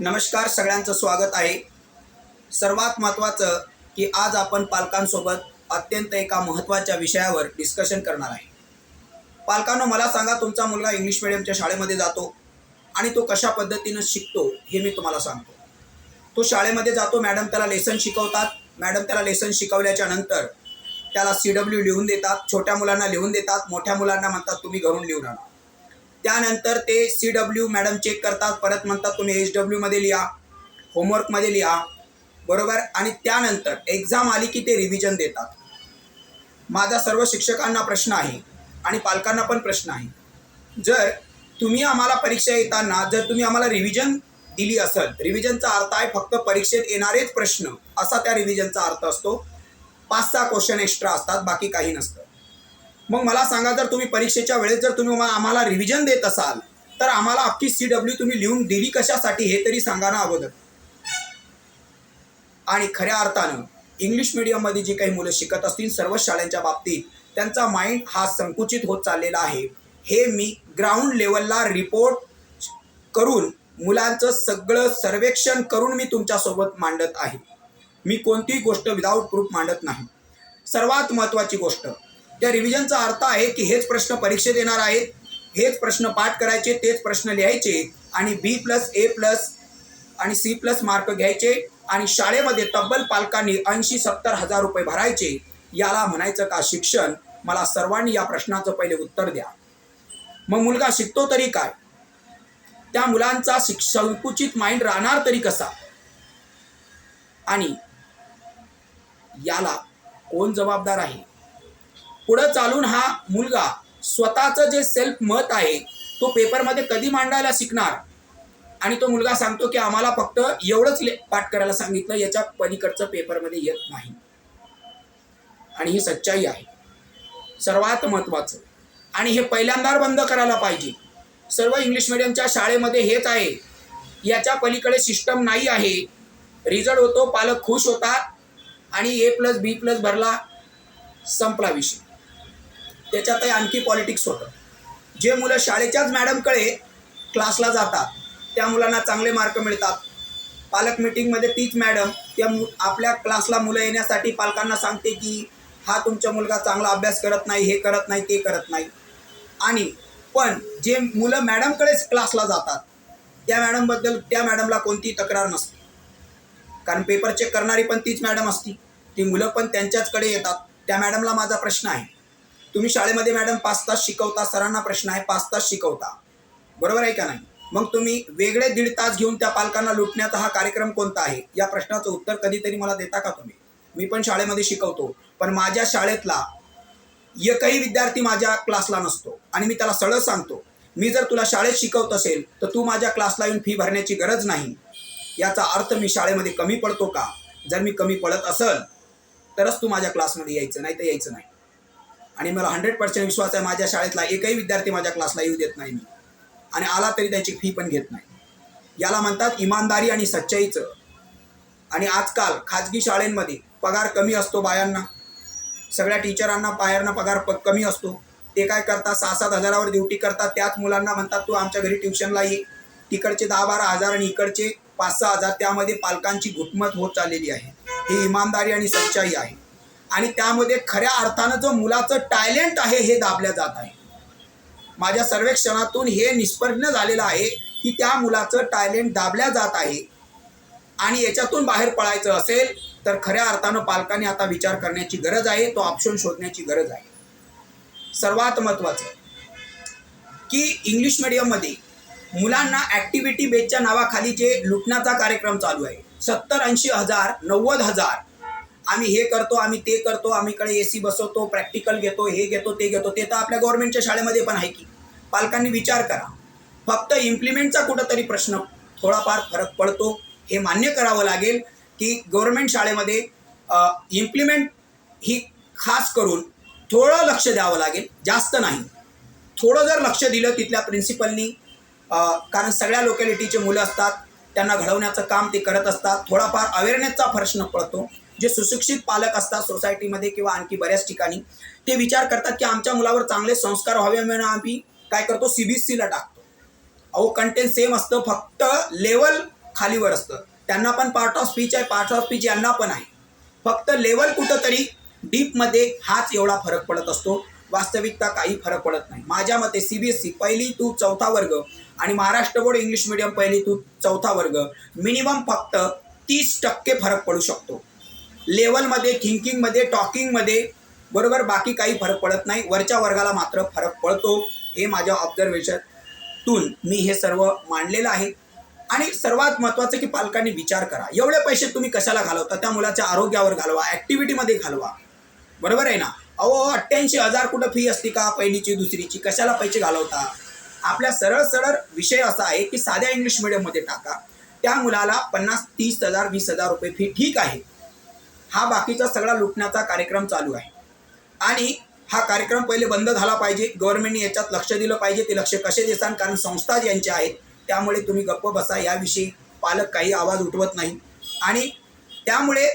नमस्कार सगळ्यांचं स्वागत आहे. सर्वात महत्त्वाचं की आज आपण पालकांसोबत अत्यंत एका महत्त्वाच्या विषयावर डिस्कशन करणार आहे. पालकांनो मला सांगा तुमचा मुलगा इंग्लिश मिडियमच्या शाळेमध्ये जातो आणि तो कशा पद्धतीनं शिकतो हे मी तुम्हाला सांगतो. तो शाळेमध्ये जातो मॅडम त्याला लेसन शिकवतात. मॅडम त्याला लेसन शिकवल्याच्या नंतर त्याला सी डब्ल्यू लिहून देतात छोट्या मुलांना लिहून देतात मोठ्या मुलांना म्हणतात तुम्ही घरून लिहून आणा. त्यानंतर ते सी डब्ल्यू मॅडम चेक करतात परत म्हणतात तुम्ही एच डब्ल्यूमध्ये लिहा होमवर्कमध्ये लिहा. बरोबर? आणि त्यानंतर एक्झाम आली की ते रिव्हिजन देतात. माझा सर्व शिक्षकांना प्रश्न आहे आणि पालकांना पण प्रश्न आहे. जर तुम्ही आम्हाला परीक्षा येताना जर तुम्ही आम्हाला रिव्हिजन दिली असेल रिव्हिजनचा अर्थ आहे फक्त परीक्षेत येणारेच प्रश्न असा त्या रिव्हिजनचा अर्थ असतो. पाच सहा क्वेश्चन एक्स्ट्रा असतात बाकी काही नसतं. मग मला सांगा जर तुम्ही परीक्षेच्या वेळेस जर तुम्ही आम्हाला रिव्हिजन देत असाल तर आम्हाला अख्खी सी डब्ल्यू तुम्ही लिहून दिली कशासाठी हे तरी सांगा ना अगोदर. आणि खऱ्या अर्थानं इंग्लिश मिडियममध्ये जी काही मुलं शिकत असतील सर्व शाळांच्या बाबतीत त्यांचा माइंड हा संकुचित होत चाललेला आहे. हे मी ग्राउंड लेवलला रिपोर्ट करून मुलांचं सगळं सर्वेक्षण करून मी तुमच्यासोबत मांडत आहे. मी कोणतीही गोष्ट विदाऊट प्रूफ मांडत नाही. सर्वात महत्त्वाची गोष्ट त्या रिव्हिजनचा अर्थ आहे की हेच प्रश्न परीक्षेत येणार आहेत हेच प्रश्न पाठ करायचे तेच प्रश्न लिहायचे आणि बी प्लस ए प्लस आणि सी प्लस मार्क घ्यायचे आणि शाळेमध्ये तब्बल पालकांनी ऐंशी सत्तर हजार रुपये भरायचे. याला म्हणायचं का शिक्षण? मला सर्वांनी या प्रश्नाचं पहिले उत्तर द्या. मग मुलगा शिकतो तरी काय? त्या मुलांचा शिक संकुचित माइंड राहणार तरी कसा? आणि याला कोण जबाबदार आहे? पुढं चालून हा मुलगा स्वतःचं जे सेल्फ मत आहे तो पेपरमध्ये कधी मांडायला शिकणार? आणि तो मुलगा सांगतो की आम्हाला फक्त एवढंच ले पाठ करायला सांगितलं याच्या पलीकडचं पेपरमध्ये येत नाही. आणि ही सच्चाई आहे. सर्वात महत्त्वाचं आणि हे पहिल्यांदा बंद करायला पाहिजे. सर्व इंग्लिश मिडियमच्या शाळेमध्ये हेच आहे. याच्या पलीकडे सिस्टम नाही आहे. रिझल्ट होतो पालक खुश होतात. आणि ए प्लस बी प्लस भरला संपला विषय. त्याच्यातही आणखी पॉलिटिक्स होतं. जे मुलं शाळेच्याच मॅडमकडे क्लासला जातात त्या मुलांना चांगले मार्क मिळतात. पालक मिटिंगमध्ये तीच मॅडम त्या मु आपल्या क्लासला मुलं येण्यासाठी पालकांना सांगते की हा तुमचा मुलगा चांगला अभ्यास करत नाही हे करत नाही ते करत नाही. आणि पण जे मुलं मॅडमकडेच क्लासला जातात त्या मॅडमबद्दल त्या मॅडमला कोणतीही तक्रार नसते. कारण पेपर चेक करणारी पण तीच मॅडम असती. ती मुलं पण त्यांच्याचकडे येतात. त्या मॅडमला माझा प्रश्न आहे. तुम्ही शाळेमध्ये मॅडम पाच तास शिकवता सरांना प्रश्न आहे पाच तास शिकवता. बरोबर आहे का नाही? मग तुम्ही वेगळे दीड तास घेऊन त्या पालकांना लुटण्याचा हा कार्यक्रम कोणता आहे? या प्रश्नाचं उत्तर कधीतरी मला देता का तुम्ही? मी पण शाळेमध्ये शिकवतो पण माझ्या शाळेतला एकही विद्यार्थी माझ्या क्लासला नसतो. आणि मी त्याला सरळ सांगतो मी जर तुला शाळेत शिकवत असेल तर तू माझ्या क्लासला येऊन फी भरण्याची गरज नाही. याचा अर्थ मी शाळेमध्ये कमी पडतो का? जर मी कमी पडत असेल तरच तू माझ्या क्लासमध्ये यायचं नाही तर यायचं नाही. आणि मला हंड्रेड पर्सेंट विश्वास आहे माझ्या शाळेतला एकही विद्यार्थी माझ्या क्लासला येऊ देत नाही मी. आणि आला तरी त्याची फी पण घेत नाही. याला म्हणतात इमानदारी आणि सच्चाईचं. आणि आजकाल खाजगी शाळेंमध्ये पगार कमी असतो बायांना. सगळ्या टीचरांना बाहेरना पगार प कमी असतो. ते काय करतात? सहा सात हजारावर ड्युटी करतात. त्याच मुलांना म्हणतात तू आमच्या घरी ट्युशनला ये. तिकडचे दहा बारा हजार आणि इकडचे पाच सहा हजार. त्यामध्ये पालकांची घुटमत होत चाललेली आहे. ही इमानदारी आणि सच्चाई आहे. आणि त्यामध्ये खऱ्या अर्थानं जो मुलाचं टॅलेंट आहे हे दाबल्या जात आहे. माझ्या सर्वेक्षणातून हे निष्पन्न झालेलं आहे की त्या मुलाचं टॅलेंट दाबल्या जात आहे. आणि याच्यातून बाहेर पळायचं असेल तर खऱ्या अर्थानं पालकांनी आता विचार करण्याची गरज आहे तो ऑप्शन शोधण्याची गरज आहे. सर्वात महत्त्वाचं की इंग्लिश मिडियममध्ये मुलांना ॲक्टिव्हिटी बेसच्या नावाखाली जे लुटण्याचा कार्यक्रम चालू आहे सत्तर ऐंशी हजार नव्वद हजार आम्ही हे करतो आम्ही ते करतो आम्हीकडे ए सी बसवतो प्रॅक्टिकल घेतो हे घेतो ते घेतो. ते तर आपल्या गव्हर्नमेंटच्या शाळेमध्ये पण आहे की. पालकांनी विचार करा. फक्त इम्प्लिमेंटचा कुठंतरी प्रश्न थोडाफार फरक पडतो. हे मान्य करावं लागेल की गव्हर्नमेंट शाळेमध्ये इम्प्लिमेंट ही खास करून थोडं लक्ष द्यावं लागेल. जास्त नाही. थोडं जर लक्ष दिलं तिथल्या प्रिन्सिपलनी कारण सगळ्या लोकॅलिटीचे मुलं असतात त्यांना घडवण्याचं काम ते करत असतात. थोडाफार अवेअरनेसचा प्रश्न पडतो. जे सुशिक्षित पालक असतात सोसायटीमध्ये किंवा आणखी बऱ्याच ठिकाणी ते विचार करतात की आमच्या मुलावर चांगले संस्कार व्हावे म्हणून आम्ही काय करतो? सी बी एस सीला टाकतो. अहो कंटेंट सेम असतं फक्त लेवल खालीवर असतं. त्यांना पण पार्ट ऑफ स्पीच आहे पार्ट ऑफ स्पीच यांना पण आहे. फक्त लेवल कुठंतरी डीपमध्ये हाच एवढा फरक पडत असतो. वास्तविकता काही फरक पडत नाही. माझ्या मते सी बी एस सी पहिली तू चौथा वर्ग आणि महाराष्ट्र बोर्ड इंग्लिश मिडियम पहिली तू चौथा वर्ग मिनिमम फक्त तीस टक्के फरक पडू शकतो. लेवलमध्ये थिंकिंगमध्ये टॉकिंगमध्ये बरोबर? बाकी काही फरक पडत नाही. वरच्या वर्गाला मात्र फरक पडतो. हे माझ्या ऑब्झर्वेशनतून मी हे सर्व मांडलेलं आहे. आणि सर्वात महत्त्वाचं की पालकांनी विचार करा. एवढे पैसे तुम्ही कशाला घालवता? त्या मुलाच्या आरोग्यावर घालवा ॲक्टिव्हिटीमध्ये घालवा. बरोबर आहे ना? अहो अठ्ठ्याऐंशी हजार कुठं फी असते का? पहिलीची दुसरीची? कशाला पैसे घालवता? आपल्या सरळ सरळ विषय असा आहे की साध्या इंग्लिश मिडियममध्ये टाका. त्या मुलाला पन्नास तीस हजार वीस हजार रुपये फी ठीक आहे. हा बाकीचा सगळा लुटण्याचा कार्यक्रम चालू आहे. आणि हा कार्यक्रम पहिले बंद झाला पाहिजे. गव्हर्नमेंटने याच्यात लक्ष दिलं पाहिजे. ते लक्ष कसे देसान? कारण संस्था ज्यांच्या आहेत त्यामुळे तुम्ही गप्प बसा. याविषयी पालक काही आवाज उठवत नाही. आणि त्यामुळे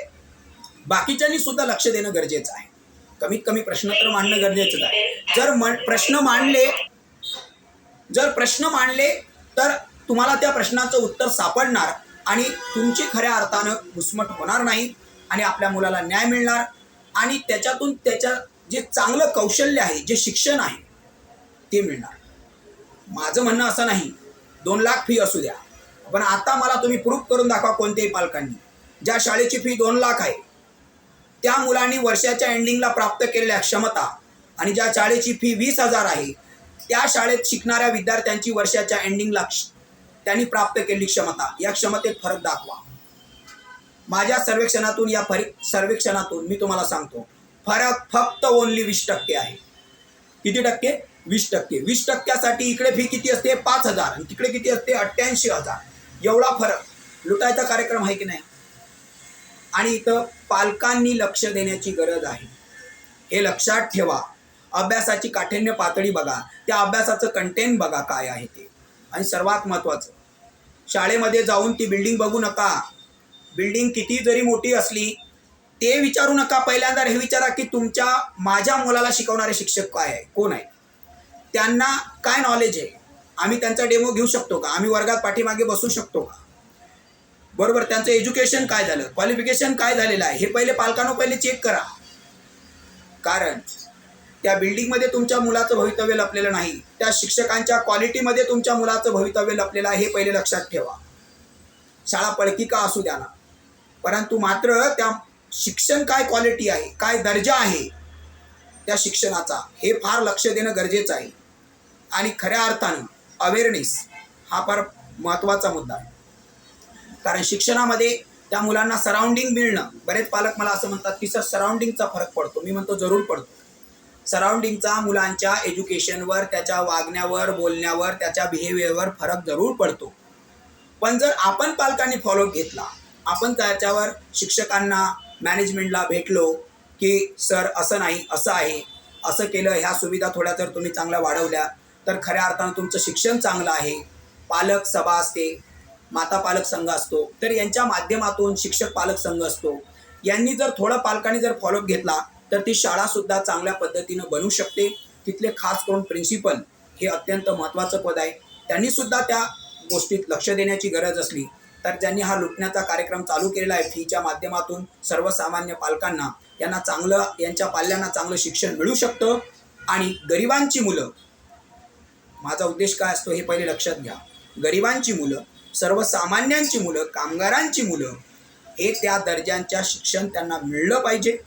बाकीच्यांनी सुद्धा लक्ष देणं गरजेचं आहे. कमीत कमी प्रश्न तर मांडणं गरजेचंच आहे. जर म प्रश्न मांडले जर प्रश्न मांडले तर तुम्हाला त्या प्रश्नाचं उत्तर सापडणार आणि तुमची खऱ्या अर्थानं घुसमट होणार नाही. आणि आपल्या मुलाला न्याय मिळणार आणि त्याच्यातून त्याच्या जे चांगलं कौशल्य आहे जे शिक्षण आहे ते मिळणार. माझं म्हणणं असं नाही दोन लाख फी असू द्या पण आता मला तुम्ही प्रूफ करून दाखवा कोणत्याही पालकांनी. ज्या शाळेची फी दोन लाख आहे त्या मुलांनी वर्षाच्या एंडिंगला प्राप्त केलेल्या क्षमता आणि ज्या शाळेची फी वीस हजार आहे त्या शाळेत शिकणाऱ्या विद्यार्थ्यांची वर्षाच्या एंडिंगला त्यांनी प्राप्त केलेली क्षमता या क्षमतेत फरक दाखवा. माझ्या सर्वेक्षणातून या परि सर्वेक्षणातून मी तुम्हाला सांगतो फरक फक्त ओनली वीस टक्के आहे. किती टक्के? वीस टक्के. वीस टक्क्यासाठी इकडे फी किती असते? पाच हजार. आणि तिकडे किती असते? अठ्ठ्याऐंशी हजार. एवढा फरक. लुटायचा कार्यक्रम आहे की नाही? आणि इथं पालकांनी लक्ष देण्याची गरज आहे. हे लक्षात ठेवा. अभ्यासाची काठिण्य पातळी बघा. त्या अभ्यासाचं कंटेंट बघा काय आहे ते. आणि सर्वात महत्त्वाचं शाळेमध्ये जाऊन ती बिल्डिंग बघू नका. बिल्डिंग किती जरी मोठी असली ते विचारू नका पहिल्यांदा. हे विचारा की तुमच्या माझ्या मुलाला शिकवणारे शिक्षक काय आहे? कोण आहे? त्यांना काय नॉलेज आहे? आम्ही त्यांचा डेमो घेऊ शकतो का? आम्ही वर्गात पाठीमागे बसू शकतो का? बरोबर त्यांचं एज्युकेशन काय झालं? क्वालिफिकेशन काय झालेलं आहे? हे पहिले पालकांनो पहिले चेक करा. कारण त्या बिल्डिंगमध्ये तुमच्या मुलाचं भवितव्य लपलेलं नाही. त्या शिक्षकांच्या क्वालिटीमध्ये तुमच्या मुलाचं भवितव्य लपलेलं आहे हे पहिले लक्षात ठेवा. शाळा पळकी का असू द्या ना? परंतु मात्र त्या शिक्षण काय क्वालिटी आहे? काय दर्जा आहे? त्या शिक्षणाचा. हे फार लक्ष देणं गरजेचं आहे. आणि खऱ्या अर्थानं अवेअरनेस हा फार महत्त्वाचा मुद्दा आहे. कारण शिक्षणामध्ये त्या मुलांना सराउंडिंग मिळणं बरेच पालक मला असं म्हणतात की सर सराउंडिंगचा फरक पडतो. मी म्हणतो जरूर पडतो. सराउंडिंगचा मुलांच्या एज्युकेशनवर त्याच्या वागण्यावर बोलण्यावर त्याच्या बिहेवियरवर फरक जरूर पडतो. पण जर आपण पालकांनी फॉलोअप घेतला आपण त्याच्यावर शिक्षकांना मॅनेजमेंटला भेटलो की सर असं नाही असं आहे. असं केलं ह्या सुविधा थोड्या जर तुम्ही चांगल्या वाढवल्या. तर खऱ्या अर्थानं तुमचं शिक्षण चांगलं आहे. पालक सभा असते माता पालक संघ असतो. तर यांच्या माध्यमातून शिक्षक पालक संघ असतो. यांनी जर थोडं पालकांनी जर फॉलोअप घेतला तर ती शाळासुद्धा चांगल्या पद्धतीनं बनू शकते. तिथले खास करून प्रिन्सिपल हे अत्यंत महत्त्वाचं पद आहे. त्यांनीसुद्धा त्या गोष्टीत लक्ष देण्याची गरज असली. तर ज्यांनी हा लुटण्याचा कार्यक्रम चालू केलेला आहे फीच्या माध्यमातून सर्वसामान्य पालकांना यांना चांगलं यांच्या पाल्यांना चांगलं शिक्षण मिळू शकतं. आणि गरिबांची मुलं माझा उद्देश काय असतो हे पहिले लक्षात घ्या. गरिबांची मुलं सर्वसामान्यांची मुलं कामगारांची मुलं हे त्या दर्जांच्या शिक्षण त्यांना मिळलं पाहिजे.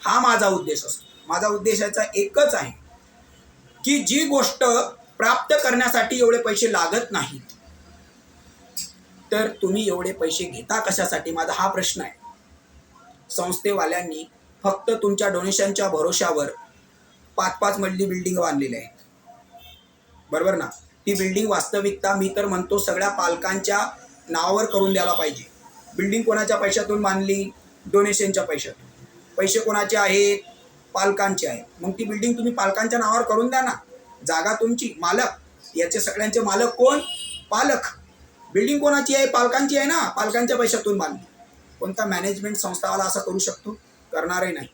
हा माझा उद्देश असतो. माझा उद्देशाचा एकच आहे की जी गोष्ट प्राप्त करण्यासाठी एवढे पैसे लागत नाहीत तर तुम्ही एवढे पैसे घेता कशासाठी? माझा हा प्रश्न आहे. संस्थेवाल्यांनी फक्त तुमच्या डोनेशनच्या भरोशावर पाच पाच मजली बिल्डिंग बांधलेली आहेत. बरोबर ना? ती बिल्डिंग वास्तविकता मी तर म्हणतो सगळ्या पालकांच्या नावावर करून द्यायला पाहिजे. बिल्डिंग कोणाच्या पैशातून बांधली? डोनेशनच्या पैशातून. पैसे कोणाचे आहेत? पालकांचे आहेत. मग ती बिल्डिंग तुम्ही पालकांच्या नावावर करून द्या ना. जागा तुमची. मालक. याचे सगळ्यांचे मालक कोण? पालक. बिल्डिंग कोणाची आहे? पालकांची आहे ना? पालकांच्या पैशातून बांधली कोणता मॅनेजमेंट संस्थावाला असं करू शकतो? करणारही नाही.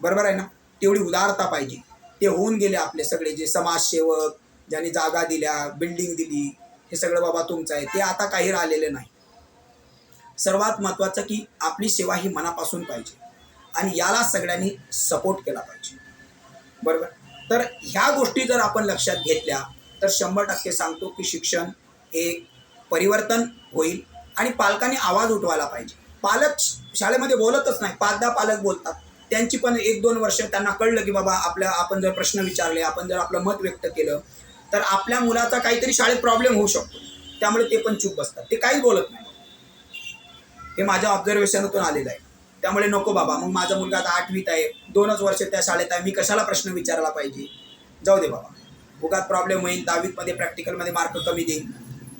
बरोबर आहे ना? तेवढी उदारता पाहिजे. ते होऊन गेले आपले सगळे जे समाजसेवक ज्यांनी जागा दिल्या बिल्डिंग दिली हे सगळं बाबा तुमचं आहे. ते आता काही राहिलेलं नाही. सर्वात महत्त्वाचं की आपली सेवा ही मनापासून पाहिजे. आणि याला सगळ्यांनी सपोर्ट केला पाहिजे. बरोबर? तर ह्या गोष्टी जर आपण लक्षात घेतल्या तर शंभर टक्के सांगतो की शिक्षण हे परिवर्तन होईल आणि पालकांनी आवाज उठवायला पाहिजे. पालक शाळेमध्ये बोलतच नाही. पाच दहा पालक बोलतात. त्यांची पण एक दोन वर्ष त्यांना कळलं की बाबा आपल्या आपण जर प्रश्न विचारले आपण जर आपलं मत व्यक्त केलं तर आपल्या मुलाचा काहीतरी शाळेत प्रॉब्लेम होऊ शकतो. त्यामुळे ते पण चूप बसतात. ते काहीच बोलत नाही. हे माझ्या ऑब्झर्वेशनातून आलेलं आहे. त्यामुळे नको बाबा. मग माझा मुलगा आता आठवीत आहे. दोनच वर्ष त्या शाळेत आहे. मी कशाला प्रश्न विचारायला पाहिजे? जाऊ दे बाबा. उगात प्रॉब्लेम होईल. दहावीतमध्ये प्रॅक्टिकलमध्ये मार्क कमी देईल.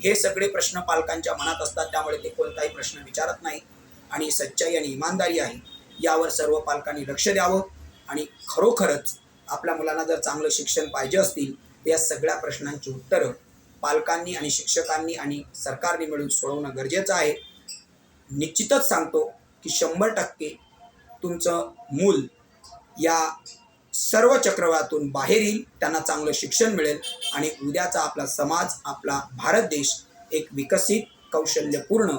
हे सगळे प्रश्न पालकांच्या मनात असतात त्यामुळे ते कोणताही प्रश्न विचारत नाही. आणि सच्चाई आणि इमानदारी आहे यावर सर्व पालकांनी लक्ष द्यावं. आणि खरोखरच आपल्या मुलांना जर चांगलं शिक्षण पाहिजे असतील तर या सगळ्या प्रश्नांची उत्तरं पालकांनी आणि शिक्षकांनी आणि सरकारने मिळून सोडवणं गरजेचं आहे. निश्चितच सांगतो की शंभर टक्के तुमचं मूल या सर्व चक्रवातून बाहेर येईल त्यांना चांगलं शिक्षण मिळेल आणि उद्याचा आपला समाज आपला भारत देश एक विकसित कौशल्यपूर्ण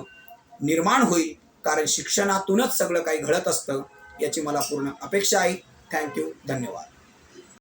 निर्माण होईल. कारण शिक्षणातूनच सगळं काही घडत असतं याची मला पूर्ण अपेक्षा आहे. थँक्यू धन्यवाद.